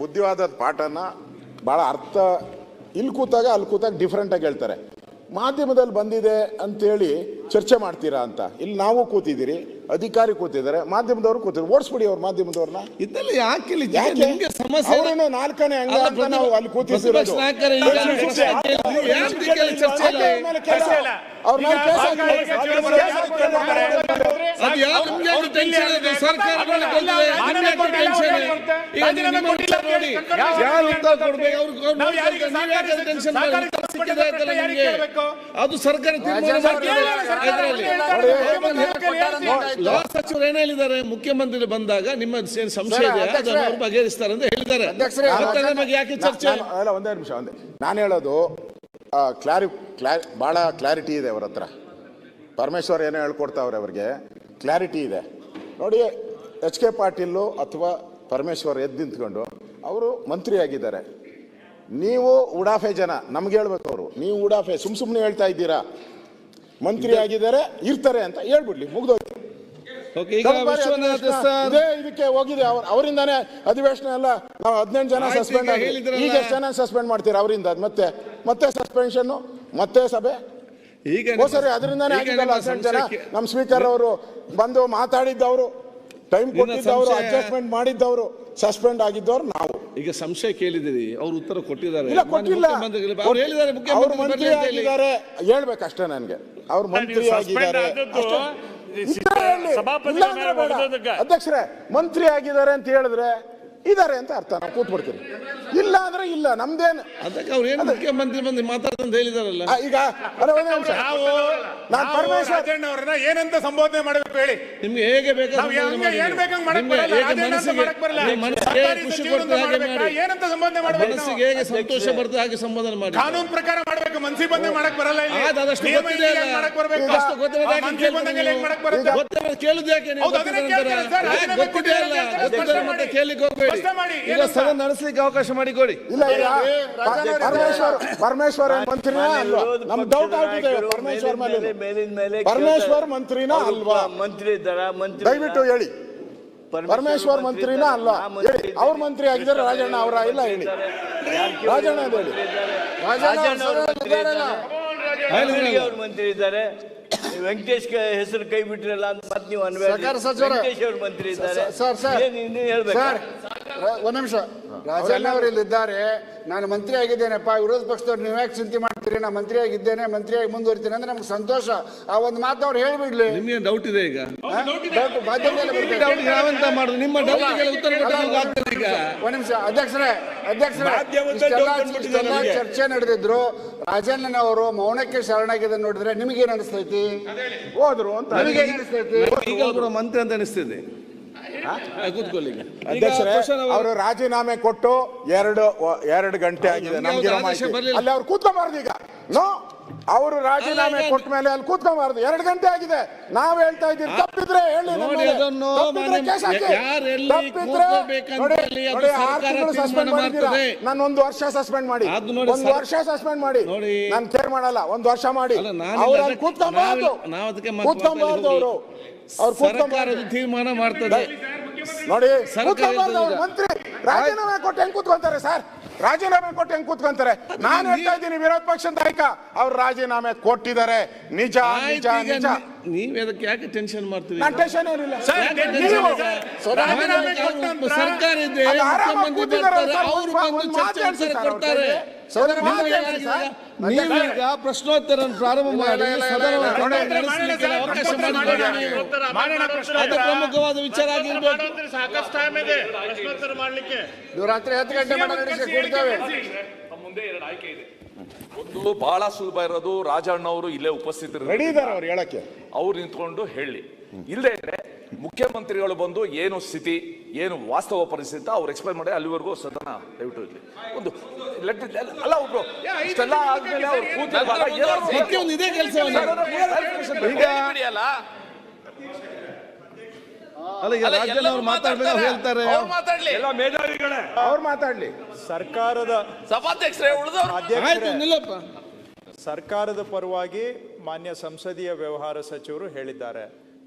ಬುದ್ಧಿವಾದದ ಪಾಠನ ಬಹಳ ಅರ್ಥ ಇಲ್ಲಿ ಕೂತಾಗ ಅಲ್ಲಿ ಕೂತಾಗ ಡಿಫ್ರೆಂಟ್ ಆಗಿ ಹೇಳ್ತಾರೆ ಮಾಧ್ಯಮದಲ್ಲಿ ಬಂದಿದೆ ಅಂತೇಳಿ ಚರ್ಚೆ ಮಾಡ್ತೀರಾ ಅಂತ ಇಲ್ಲಿ ನಾವು ಕೂತಿದ್ದೀರಿ ಅಧಿಕಾರಿ ಕೂತಿದ್ದಾರೆ ಮಾಧ್ಯಮದವರು ಕೂತಿದ್ರು ಓಡಿಸ್ಬಿಡಿ ಅವ್ರ ಮಾಧ್ಯಮದವ್ರನ್ನ ಇದೆಲ್ಲ ಯಾಕೆ ಇಲ್ಲಿ ಯಾಕೆ ನಿಮ್ಗೆ ಸಮಸ್ಯೆ? ಅವ್ರೇನೋ ನಾಲ್ಕನೇ ಅಂಗ ಅಲ್ಲ, ಅಂತ ನಾವು ಅಲ್ಲಿ ಕೂತಿದ್ದೀರೋದು ಪ್ರತಿಪಕ್ಷ ನಾಯಕರು ಈಗ ಪ್ರಶ್ನೆ ಪ್ರಶ್ನೆ ಕೇಳಿ, ಯಾಕೆ ಕೇಳಿ ಚರ್ಚೆ ಇಲ್ಲ? ಅವ್ರ ಮೇಲೆ ಕೇಸ್ ಅವ್ರ ಮೇಲೆ ಕೇಸ್ ಹಾಕಿ. ಅದು ನಿಮ್ಗೆ ಕೊಟ್ಟಿದೆ, ನಿಮ್ಗೆ ಯಾಕೆ ಈಗ ನೋಡಿ ಯಾರು ಉತ್ತರ ಕೊಡ್ಬೇಕು? ಅದು ಸರ್ಕಾರ. ಲಾ ಸಚಿವರು ಏನ್ ಹೇಳಿದ್ದಾರೆ ಮುಖ್ಯಮಂತ್ರಿ ಬಂದಾಗ ನಿಮ್ಮ ಏನ್ ಸಂಶಯ ಇದೆ ಬಗೆಹರಿಸ್ತಾರೆ ಅಂತ ಹೇಳಿದ್ದಾರೆ ಯಾಕೆ ಚರ್ಚೆ ಅಲ್ಲ ಒಂದೇ ನಿಮಿಷ ಒಂದೇ ನಾನು ಹೇಳೋದು ಕ್ಲಾರಿ ಕ್ಲಾರಿ ಭಾಳ ಕ್ಲಾರಿಟಿ ಇದೆ ಅವ್ರ ಹತ್ರ ಪರಮೇಶ್ವರ್ ಏನೋ ಹೇಳ್ಕೊಡ್ತಾವ್ರೆ ಅವ್ರಿಗೆ ಕ್ಲಾರಿಟಿ ಇದೆ ನೋಡಿ ಎಚ್ ಕೆ ಪಾಟೀಲು ಅಥವಾ ಪರಮೇಶ್ವರ್ ಎದ್ದು ನಿಂತ್ಕೊಂಡು ಅವರು ಮಂತ್ರಿ ಆಗಿದ್ದಾರೆ ನೀವು ಉಡಾಫೆ ಜನ ನಮ್ಗೆ ಹೇಳ್ಬೇಕು ಅವರು. ನೀವು ಉಡಾಫೆ ಸುಮ್ ಸುಮ್ಮನೆ ಹೇಳ್ತಾ ಇದ್ದೀರಾ? ಮಂತ್ರಿ ಆಗಿದ್ದಾರೆ ಇರ್ತಾರೆ ಅಂತ ಹೇಳ್ಬಿಡ್ಲಿ ಮುಗ್ದೋಗಿ ಇದಕ್ಕೆ ಹೋಗಿದೆ ಅವ್ರ ಅವರಿಂದಾನೇ ಅಧಿವೇಶನ ಎಲ್ಲ ನಾವು ಹದಿನೆಂಟು ಜನ ಸಸ್ಪೆಂಡ್ ಈಗ ಎಷ್ಟು ಜನ ಸಸ್ಪೆಂಡ್ ಮಾಡ್ತೀರಾ ಅವರಿಂದ? ಮತ್ತೆ ಮತ್ತೆ ಸಸ್ಪೆನ್ಷನ್ ಮತ್ತೆ ಸಭೆ? ಸರಿ ಅದರಿಂದಾನೇ ಆಗಿದ್ದಲ್ಲ ಹದಿನೆಂಟು ಜನ. ನಮ್ಮ ಸ್ಪೀಕರ್ ಅವರು ಬಂದು ಮಾತಾಡಿದ್ದವರು ಟೈಮ್ ಕೊಟ್ಟಿದ್ದವರು ಅಡ್ಜಸ್ಟ್ಮೆಂಟ್ ಮಾಡಿದ್ದವರು. ಸಸ್ಪೆಂಡ್ ಆಗಿದ್ದವ್ರು ನಾವು. ಈಗ ಸಂಶಯ ಕೇಳಿದಿರಿ ಅವ್ರು ಉತ್ತರ ಕೊಟ್ಟಿದ್ದಾರೆ. ಇಲ್ಲ ಕೊಟ್ಟಿಲ್ಲ. ಅವ್ರು ಹೇಳಿದ್ದಾರೆ ಅವ್ರು ಮುಖ್ಯಮಂತ್ರಿ ಮಂತ್ರಿ. ಆಗಿದ್ದಾರೆ. ಹೇಳ್ಬೇಕಷ್ಟೇ ನನಗೆ. ಅವರು ಮಂತ್ರಿ ಆಗಿದ್ದಾರೆ. ಅಧ್ಯಕ್ಷರೇ ಮಂತ್ರಿ ಆಗಿದ್ದಾರೆ ಅಂತ ಹೇಳಿದ್ರೆ ಇದಾರೆ ಅಂತ ಅರ್ಥ. ನಾವು ಕೂತ್ಬಿಡ್ತೀನಿ. ಇಲ್ಲ ಅಂದ್ರೆ ಇಲ್ಲ ನಮ್ದೇನು ಅದಕ್ಕೆ ಅವ್ರು ಏನು ಮುಖ್ಯಮಂತ್ರಿ ಬಂದು ಮಾತಾಡ್ತಂತ ಹೇಳಿದಾರಲ್ಲ. ಈಗ ಅಲ್ಲ, ಒಂದೇ ನಿಮಿಷ. ನಾನ್ ಪರಮೇಶ್ವರ್ ರಾಜಣ್ಣ ಅವ್ರನ್ನ ಏನಂತ ಸಂಬೋಧನೆ ಮಾಡಬೇಕು ಹೇಳಿ? ನಿಮ್ಗೆ ಹೇಗೆ ಬೇಕಾದ್ರೆ ನಾವು ಹಂಗೆ ಏನ್. ಬೇಕಂಗ್ ಮಾಡಕ್ ನಿಮ್ಗೆ ಬರಲ್ಲ ಹೇಗೆ ರಾಜಣ್ಣ ಅಂತ ಮನಸ್ಸಿಗೆ ಮಾಡಕ್ ಬರಲ್ಲ. ನಿಮ್ಮ ಮನಸ್ಸಿಗೆ ಸರ್ಕಾರಿ ಖುಷಿ ಸಚಿವರು ಅಂತ ಕೊಡ್ತದೆ ಹಾಗೆ ಮಾಡ್ಬೇಕಾ? ಮಾಡಿ. ಏನಂತ ಸಂಬೋಧನೆ ಮಾಡಬೇಕು ಮನಸ್ಸಿಗೆ ಹೇಗೆ ಸಂತೋಷ ಬರ್ತದೆ ಹಾಗೆ ಸಂಬೋಧನೆ ಮಾಡಿ. ಕಾನೂನು ಪ್ರಕಾರ ಮಾಡಬೇಕು ಮನ್ಸಿ ಬಂದೆ ಮಾಡಕ್ ಬರಲ್ಲ ಇಲ್ಲಿ. ಅದಷ್ಟು ನಿಯಮ ಗೊತ್ತಿದೆ. ಮಾಡಕ್ ಬರ್ಬೇಕು? ಅಷ್ಟು ಗೊತ್ತಿರೋದು ಆ, ಯಾಕೆ ಮನ್ಸಿಗೆ ಕೇಳ್ತೀರಿ ಹೆಂಗ್ ಮಾಡಕ್ ಗೊತ್ತಿರೋದು ಕೇಳುದು ಯಾಕೆ ನೀವು ಹೌದು, ಅದನ್ನೇ ಗೊತ್ತಿರೋ ಕೇಳ್ತಾರೆ. ನಂತರ? ಸರ್, ಯಾಕೆ ರಾಜೀನಾಮೆ ಗೊತ್ತಿದೆ. ಅಲ್ಲ? ಕೊಟ್ಟಿದ್ದಾರೆ, ಗೊತ್ತಿದ್ರೆ ಸ್ಪಷ್ಟ ಮತ್ತೆ ಮಾಡಿ. ಕೊಡಿ ಹೋಗ್ಬೇಡಿ. ಸ್ಪಷ್ಟ ಮಾಡಿ, ಈಗ ಏನಂತ? ಸದನ ನಡೆಸಲಿಕ್ಕೆ ಅವಕಾಶ ಮಾಡಿಕೊಡಿ. ಇಲ್ಲ ಪರಮೇಶ್ವರ ಪರಮೇಶ್ವರ ಪರಮೇಶ್ವರ್ ಪರಮೇಶ್ವರ್ ಏನ್ ಮಂತ್ರಿನಾ ಅಲ್ವಾ ನಮ್ ಡೌಟ್ ಆಗ್ತಿದೆ ಪರಮೇಶ್ವರ್ ಮೇಲೆ ಮೇಲಿನ ಮೇಲೆ ಪರಮೇಶ್ವರ್ ಮಂತ್ರಿನ ಅವ್ರು ಅಲ್ವಾ? ಮಂತ್ರಿ ಇದ್ದಾರ? ಮಂತ್ರಿ ದಯವಿಟ್ಟು ಹೇಳಿ. ಪರಮೇಶ್ವರ್ ಮಂತ್ರಿನ ಅಲ್ವಾ? ಅವ್ರ ಮಂತ್ರಿ ಆಗಿದ್ದಾರೆ ರಾಜಣ್ಣ ಅವರ ಇಲ್ಲ ಹೇಳಿ. ರಾಜಣ್ಣ ಹೇಳಿ. ರಾಜಣ್ಣ ಅವ್ರ ಮಂತ್ರಿ ಇದ್ದಾರೆ. ಕಲಬುರ್ಗಿ ಅವ್ರ ಮಂತ್ರಿ ಇದ್ದಾರೆ. ವೆಂಕಟೇಶ್ ಹೆಸರು ಕೈ ಬಿಟ್ರಲ್ಲ ಅಂತ ಮತ್ತೆ ನೀವು ಸಚಿವರೇ. ವೆಂಕಟೇಶ್ ಅವ್ರ ಮಂತ್ರಿ ಇದ್ದಾರೆ. Sir, sir. ಏನ್ ಹೇಳ್ಬೇಕು? ಒಂದ್ ನಿಮಿಷ. ರಾಜಣ್ಣ ಅವರು ಇಲ್ಲಿದ್ದಾರೆ ನಾನು ಮಂತ್ರಿ ಆಗಿದ್ದೇನೆಪ್ಪ ವಿರೋಧ ಪಕ್ಷದವ್ರು ನೀವು ಯಾಕೆ ಚಿಂತೆ ಮಾಡ್ತೀರಿ? ನಾನು ಮಂತ್ರಿ ಆಗಿದ್ದೇನೆ ಮಂತ್ರಿಯಾಗಿ ಮುಂದುವರಿತೀನಿ ಅಂದ್ರೆ ನಮ್ಗೆ ಸಂತೋಷ. ಆ ಒಂದು ಮಾತು ಅವ್ರು ಹೇಳ್ಬಿಡ್ಲಿ. ನಿಮ್ಗೆ ಡೌಟ್ ಇದೆ ಈಗ? ನಿಮ್ಮ ಒಂದ್ ನಿಮಿಷ ಅಧ್ಯಕ್ಷರೇ ಅಧ್ಯಕ್ಷರೇ. ಚರ್ಚೆ ನಡೆದಿದ್ರು. ರಾಜಣ್ಣನವರು ಮೌನಕ್ಕೆ ಶರಣಾಗಿದೆ ನೋಡಿದ್ರೆ ನಿಮಗೇನ್ ಅನಿಸ್ತೈತಿ? ಹೋದ್ರು ಅಂತ. ನಿಮಗೆ ಏನ್ ಅನಿಸ್ತೈತಿ? ಈಗ ಕೂಡ ಮಂತ್ರಿ ಅಂತ ಅನಿಸ್ತಿದೆ. ಕೂತ್ಕೊಳ್ಳಿ ಅಧ್ಯಕ್ಷರೇ ಅವರು- ರಾಜೀನಾಮೆ ಕೊಟ್ಟು ಎರಡು ಎರಡು ಗಂಟೆ ಆಗಿದೆ. ನಮ್ಗೆ ನಮ್ಗಿರೋ ಮಾಹಿತಿ. ಅಲ್ಲಿ ಅವ್ರು ಕೂತ್ಕೊಬಾರ್ದು ಈಗ. ನೋ ಅವರು ರಾಜೀನಾಮೆ ಕೊಟ್ಟ ಮೇಲೆ ಅಲ್ಲಿ ಕೂತ್ಕೊಬಾರ್ದು. ಎರಡು ಗಂಟೆ ಆಗಿದೆ. ನಾವ್ ಹೇಳ್ತಾ ಇದ್ದೀವಿ. ತಪ್ಪಿದ್ರೆ ಹೇಳಿ ಆರು ತಿಂಗಳು ತೀರ್ಮಾನ ಮಾಡಿದ್ದೀರಾ. ನಾನು ಒಂದು ವರ್ಷ ಸಸ್ಪೆಂಡ್ ಮಾಡಿ. ಒಂದು ವರ್ಷ ಸಸ್ಪೆಂಡ್ ಮಾಡಿ. ನಾನು ಕೇರ್ ಮಾಡಲ್ಲ. ಒಂದು ವರ್ಷ ಮಾಡಿ. ಅವ್ರು ಕೂತ್ಕೊಂಬಾರ್ದು. ಕೂತ್ಕೊಂಬಾರ್ದು ಅವರು. ಅವ್ರು ಕೂತ್ಕೊಂಬಾರ್ದು. ತೀರ್ಮಾನ ಮಾಡ್ತದೆ. ನೋಡಿ. ಮಂತ್ರಿ ರಾಜೀನಾಮೆ ಕೊಟ್ಟು ಹೆಂಗ್ ಕೂತ್ಕೊಂತಾರೆ ಸರ್? ರಾಜೀನಾಮೆ ಕೊಟ್ಟು ಹೆಂಗ್ ಕೂತ್ಕೊಂತಾರೆ? ನಾನು ಹೇಳ್ತಾ ಇದ್ದೀನಿ ವಿರೋಧ ಪಕ್ಷದ ನಾಯಕ ಅವ್ರು ರಾಜೀನಾಮೆ ಕೊಟ್ಟಿದ್ದಾರೆ. ನಿಜ ನಿಜ ನಿಜ. ನೀವ್ ಅದಕ್ಕೆ ಯಾಕೆ ಟೆನ್ಷನ್ ಮಾಡ್ತೀವಿ ನಾನು ಟೆನ್ಷನ್ ಏನಿಲ್ಲ. ಸರ್ಕಾರ ಇದೆ ಅದು ಆರಾಮಾಗಿ ಮುಖ್ಯಮಂತ್ರಿ ಕೂತಿದ್ದಾರೆ ಬರ್ತಾರೆ ಅವರು ಬಂದು ಚರ್ಚೆ ಕೊಡ್ತಾರೆ ನೀವೀಗ ಪ್ರಶ್ನೋತ್ತರ ಪ್ರಾರಂಭ ಮಾಡಿ. ಅದು ಪ್ರಮುಖವಾದ ವಿಚಾರ ಆಗಿರ್ಬೇಕು. ಸಾಕಷ್ಟು ಟೈಮ್ ಇದೆ. ಪ್ರಶ್ನೋತ್ತರ ಮಾಡ್ಲಿಕ್ಕೆ. ನೀವು ರಾತ್ರಿ ಹತ್ತು ಗಂಟೆ ಕೊಡ್ತೇವೆ. ಮುಂದೆ ಎರಡು ಆಯ್ಕೆ ಇದೆ. ಒಂದು ಬಹಳ ಸುಲಭ ಇರೋದು ರಾಜಣ್ಣ ಅವರು ಇಲ್ಲೇ ಉಪಸ್ಥಿತರು ರೆಡಿ ಇದ್ದಾರೆ ಅವ್ರು ಹೇಳಕ್ಕೆ. ಅವ್ರು ನಿಂತ್ಕೊಂಡು ಹೇಳಿ. ಇಲ್ಲದೆ ಇದ್ರೆ ಮುಖ್ಯಮಂತ್ರಿಗಳು ಬಂದು ಏನು ಸ್ಥಿತಿ ಏನು ವಾಸ್ತವ ಪರಿಸ್ಥಿತಿ ಅಂತ ಅವ್ರು ಎಕ್ಸ್ಪ್ಲೈನ್ ಮಾಡಿ ಅಲ್ಲಿವರೆಗೂ ಸದನ ದಯವಿಟ್ಟು ಇರಲಿ. ಒಂದು ಲೆಟ್ ಅಲ್ಲ ಒಬ್ರು ಇಷ್ಟೆಲ್ಲ ಆದ್ಮೇಲೆ ಅವ್ರು ಕೂತಿರುವಾಗ ಇದೇ ಅಲ್ಲ. ಈಗ ಮಾತಾಡ್ಬೇಕು ಹೇಳ್ತಾರೆ. ಎಲ್ಲ ಮೇಧಾವಿಗಳೇ. ಅವ್ರು ಮಾತಾಡ್ಲಿ. ಸರ್ಕಾರದ ಸಭಾಧ್ಯಕ್ಷರೇ ಉಳಿದವರು. ಆಯ್ತು ನಿಲ್ಲಪ್ಪ. ಸರ್ಕಾರದ ಪರವಾಗಿ ಮಾನ್ಯ ಸಂಸದೀಯ ವ್ಯವಹಾರ ಸಚಿವರು ಹೇಳಿದ್ದಾರೆ.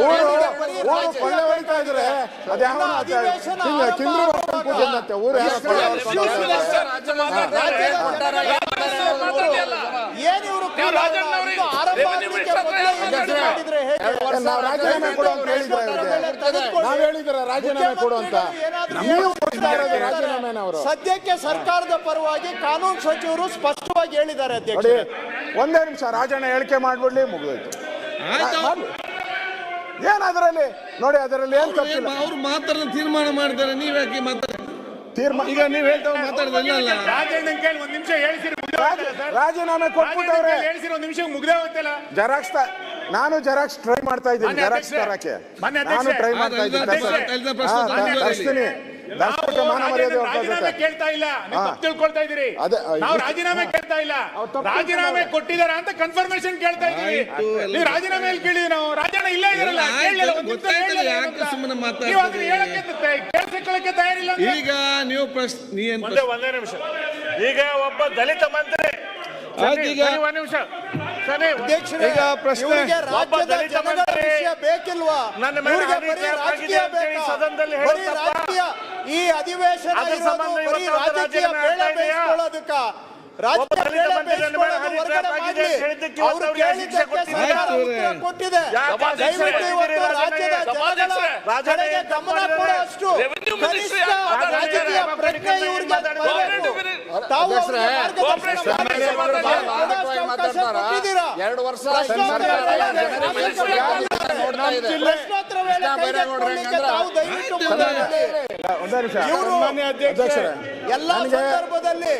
ಊರು ಕೊಳ್ಳೆ ಹೊಡಿತಾ ಇದ್ರೆ ಅದ್ಯಾವ ಕಿಂದ್ರು ಊರು ಏನ್ ಇವರು ರಾಜೀನಾಮೆ ಕೊಡು ಅಂತ ಹೇಳಿದ್ರೆ ಇವ್ರಿಗೆ ನಾವ್ ಹೇಳಿದ್ರ ರಾಜೀನಾಮೆ ಕೊಡು ಅಂತ ರಾಜೀನಾಮೆನ ಅವರು ಸದ್ಯಕ್ಕೆ ಸರ್ಕಾರದ ಪರವಾಗಿ ಕಾನೂನು ಸಚಿವರು ಸ್ಪಷ್ಟವಾಗಿ ಹೇಳಿದ್ದಾರೆ ಅಧ್ಯಕ್ಷ ಒಂದೇ ನಿಮಿಷ ರಾಜಣ್ಣ ಹೇಳಿಕೆ ಮಾಡ್ಬಿಡ್ಲಿ ಮುಗಿದೋಯ್ತು. ಏನ್ ಅದರಲ್ಲಿ ನೋಡಿ ಅದರಲ್ಲಿ ಏನ್ ತಪ್ಪಿಲ್ಲ. ಅವ್ರು ಮಾತ್ರ ತೀರ್ಮಾನ ಮಾಡಿದ್ದಾರೆ ನೀವ್ ಯಾಕೆ ಮಾತಾಡ? ತೀರ್ಮಾನ ಈಗ ನೀವ್ ಅಲ್ಲ. ರಾಜಣ್ಣ ಕೇಳಿ ಒಂದ್ ನಿಮಿಷ ಹೇಳ್ಸಿರಿ ರಾಜೀನಾಮೆ ಕೊಟ್ಬಿಟ್ಟವ್ರೆ. ಹೇಳ್ಸಿರಿ ಒಂದ್ ನಿಮಿಷ ಮುಗ್ದೇ ಹೋಗ್ತಿಲ್ಲ ಜೆರಾಕ್ಸ್ ನಾನು ಜೆರಾಕ್ಸ್ ಟ್ರೈ ಮಾಡ್ತಾ ಇದ್ದೀನಿ ಜೆರಾಕ್ಸ್ ಅಧ್ಯಕ್ಷೆ, ತರಕ್ಕೆ. ನಾನು ಟ್ರೈ ಮಾಡ್ತಾ ಇದ್ದೀನಿ ತರಿಸ್ತೀನಿ. ಕೇಳ್ತಾ ಇಲ್ಲ. ನೀವು ತಿಳ್ಕೊಳ್ತಾ ಇದೀರಿ ನಾವು ರಾಜೀನಾಮೆ ಕೇಳ್ತಾ ಇಲ್ಲ. ರಾಜೀನಾಮೆ ಕೊಟ್ಟಿದಾರ ಅಂತ ಕನ್ಫರ್ಮೇಶನ್ ಕೇಳ್ತಾ ಇದೀವಿ ನೀವು ರಾಜೀನಾಮೆ ಎಲ್ಲಿ ಕೇಳಿದ್ವಿ ನಾವು. ರಾಜಣ್ಣ ಇಲ್ಲ ಇರಲ್ಲ ಕೇಳ್ಸ್ಕೊಳ್ಳಕ್ಕೆ ತಯಾರಿಲ್ಲ ಈಗ ನೀವು ಪ್ರಶ್ನೆ ಒಂದೇ ಒಂದೇ ನಿಮಿಷ. ಈಗ ಒಬ್ಬ ದಲಿತ ಮಂತ್ರಿ. ಒಂದ್ ನಿಮಿಷ. ಈಗ ಪ್ರಶ್ನೆ- ಬೇಕಿಲ್ವಾ? ಸದನದಲ್ಲಿ ಈ ಅಧಿವೇಶನ ರಾಜಕೀಯ ಕೊಟ್ಟಿದೆ. ತಾವು ಎರಡು ವರ್ಷ ಎಲ್ಲ ಸಂದರ್ಭದಲ್ಲಿ